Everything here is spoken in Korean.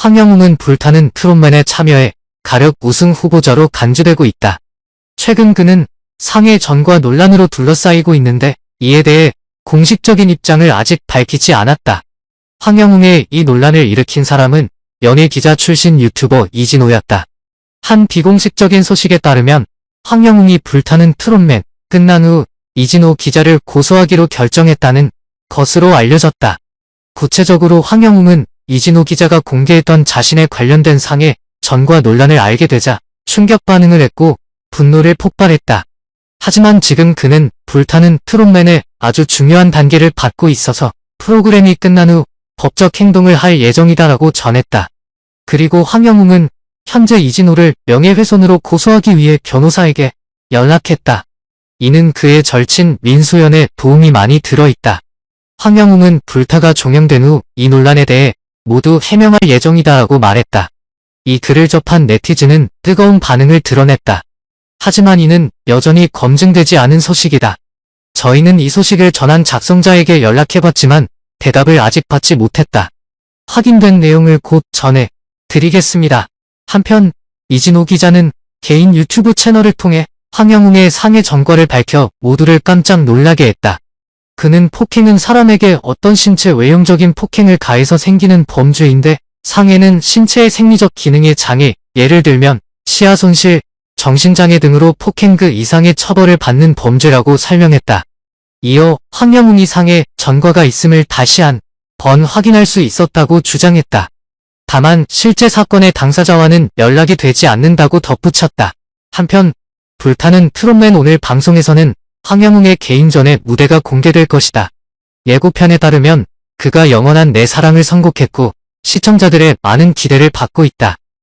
황영웅은 불타는 트롯맨에 참여해 가력 우승 후보자로 간주되고 있다. 최근 그는 상해 전과 논란으로 둘러싸이고 있는데 이에 대해 공식적인 입장을 아직 밝히지 않았다. 황영웅의 이 논란을 일으킨 사람은 연예 기자 출신 유튜버 이진호였다. 한 비공식적인 소식에 따르면 황영웅이 불타는 트롯맨 끝난 후 이진호 기자를 고소하기로 결정했다는 것으로 알려졌다. 구체적으로 황영웅은 이진호 기자가 공개했던 자신의 관련된 상해 전과 논란을 알게 되자 충격 반응을 했고 분노를 폭발했다. 하지만 지금 그는 불타는 트롯맨의 아주 중요한 단계를 받고 있어서 프로그램이 끝난 후 법적 행동을 할 예정이다라고 전했다. 그리고 황영웅은 현재 이진호를 명예훼손으로 고소하기 위해 변호사에게 연락했다. 이는 그의 절친 민소연의 도움이 많이 들어있다. 황영웅은 불타가 종영된 후 이 논란에 대해 모두 해명할 예정이다라고 말했다. 이 글을 접한 네티즌은 뜨거운 반응을 드러냈다. 하지만 이는 여전히 검증되지 않은 소식이다. 저희는 이 소식을 전한 작성자에게 연락해봤지만 대답을 아직 받지 못했다. 확인된 내용을 곧 전해 드리겠습니다. 한편 이진호 기자는 개인 유튜브 채널을 통해 황영웅의 상해 전과를 밝혀 모두를 깜짝 놀라게 했다. 그는 폭행은 사람에게 어떤 신체 외형적인 폭행을 가해서 생기는 범죄인데 상해는 신체의 생리적 기능의 장애, 예를 들면 시야 손실, 정신장애 등으로 폭행 그 이상의 처벌을 받는 범죄라고 설명했다. 이어 황영웅이 상해 전과가 있음을 다시 한 번 확인할 수 있었다고 주장했다. 다만 실제 사건의 당사자와는 연락이 되지 않는다고 덧붙였다. 한편 불타는 트롯맨 오늘 방송에서는 황영웅의 개인전의 무대가 공개될 것이다. 예고편에 따르면 그가 영원한 내 사랑을 선곡했고 시청자들의 많은 기대를 받고 있다.